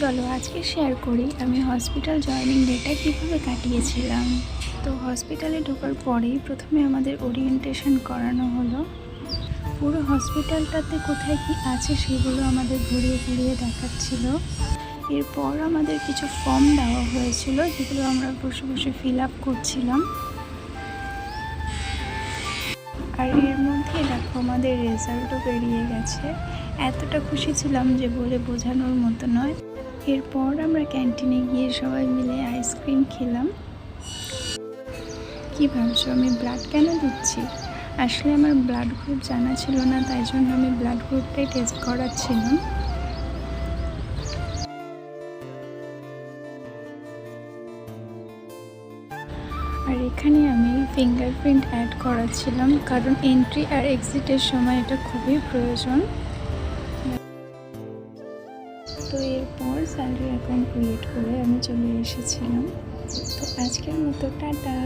চলো আজকে শেয়ার করি আমি হসপিটাল জয়েনিং ডেটা কীভাবে কাটিয়েছিলাম। তো হসপিটালে ঢোকার পরেই প্রথমে আমাদের ওরিয়েন্টেশন করানো হলো। পুরো হসপিটালটাতে কোথায় কি আছে সেগুলো আমাদের ঘুরিয়ে ঘুরিয়ে দেখাচ্ছিল। এরপর আমাদের কিছু ফর্ম দেওয়া হয়েছিল, যেগুলো আমরা বসে বসে ফিল আপ করছিলাম। আর এর মধ্যে দেখো আমাদের রেজাল্টও বেরিয়ে গেছে। এতটা খুশি ছিলাম যে বলে বোঝানোর মতো নয়। এরপর আমরা ক্যান্টিনে গিয়ে সবাই মিলে আইসক্রিম খেলাম। কি ভাবছ, আমি ব্লাড কেন দিচ্ছি? আসলে আমার ব্লাড গ্রুপ জানা ছিল না, তাই জন্য আমি ব্লাড গ্রুপটাই টেস্ট করাচ্ছিলাম। আর এখানে আমি ফিঙ্গারপ্রিন্ট অ্যাড করাচ্ছিলাম, কারণ এন্ট্রি আর এক্সিটের সময় এটা খুবই প্রয়োজন। তো এরপর স্যালারি অ্যাকাউন্ট ক্রিয়েট করে আমি চলে এসেছিলাম। তো আজকের মতো টাটা।